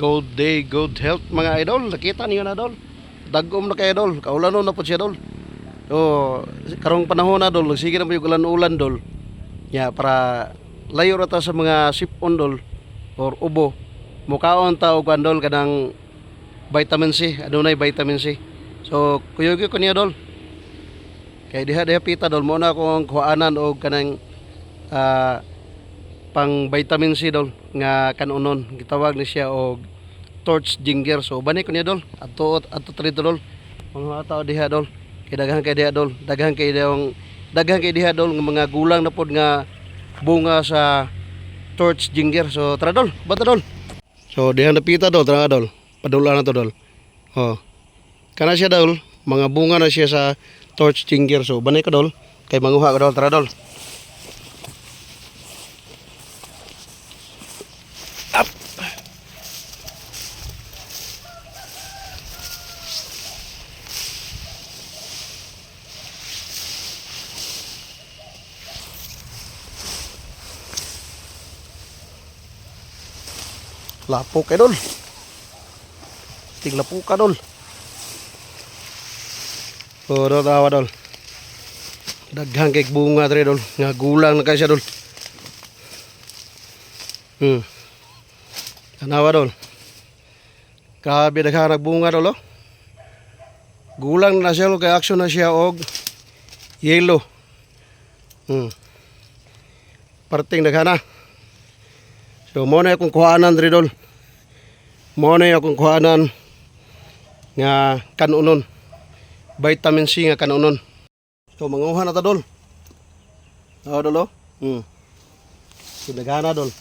Good day, good health mga idol. Nakita niyo na idol. Dagom na kay idol. Kaulanon na po siya idol. So, karong panahon na idol, sige na po yung ulan-ulan idol. Ya, para layo ra ta sa mga sipon idol or ubo. Mukaon ta og andol kanang vitamin C, adunay vitamin C. So, kuyog ko niya idol. Kay diha diha pita idol mo na akong kuhaanan og kanang ah, pang vitamin C dol nga kanunon. Gitawag ni siya og torch ginger. So bani ko niya dol. Adto adto tri dol. Mga tao diha dol. Kay daghan kay diha dol. Daghan kay dong daghan kay diha dol nga mga gulang na pod nga bunga sa torch ginger. So tara dol. Bata dol. So diha napita dol. Tara dol. Padula na to dol. Oh kana siya dol. Mga bunga na siya sa torch ginger. So bani ka dol. Kay manguha ka dol. Tara dol Lapok kay dol. Ting lapok ka dol. Oh, dol tawa dol. Daghang kay bunga dre dol. Nga gulang na kay siya dol. Hmm. Tanawa dol. Grabe daghang nagbunga dol oh. Gulang na siya dol kay action na siya og yellow. Hmm. Parting daghan na. So mo na akong kuhanan diri dol. Mo na akong kuhanan nga kanunon. Vitamin C nga kanunon. So manguha na ta dol. Oh dol. Hmm. Sinagana dol.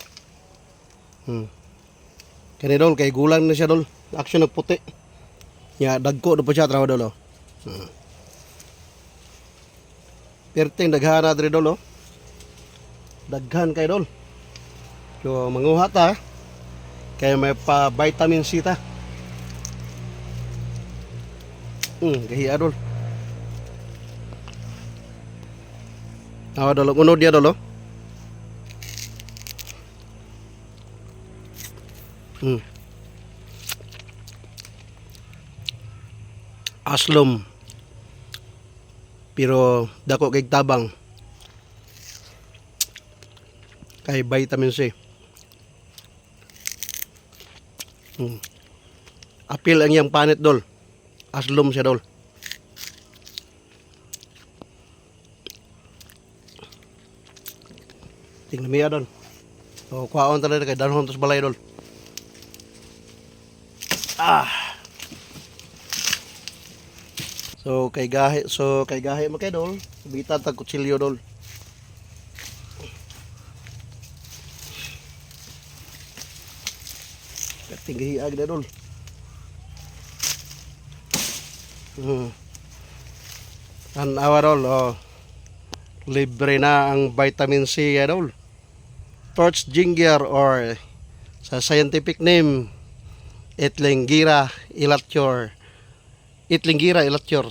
Hmm. Kani dol kay gulang na siya dol. Action ng puti. Ya dagko do pa siya trabaho dol oh. Hmm. Perting daghana diri dol oh. Daghan kay dol. So manguha ta kaya may pa vitamin C ta. Hmm, gahiya dol. Awa dolo, unod dia dolo. Hmm. Aslom. Pero dako kay tabang kay vitamin C. Hmm. Apil ang iyang panit dol. Aslom siya dol. Tingnan miya dol. So, kuhaon talaga kay danhon tos balay dol. Ah. So kay gahi so kay gahi mo kay dol, bita tag kutsilyo dol. Tinggi ag na dol. Hmm. An awa oh. Libre na ang vitamin C ya dol. Torch ginger or sa scientific name Itlingira elatior. Itlingira elatior.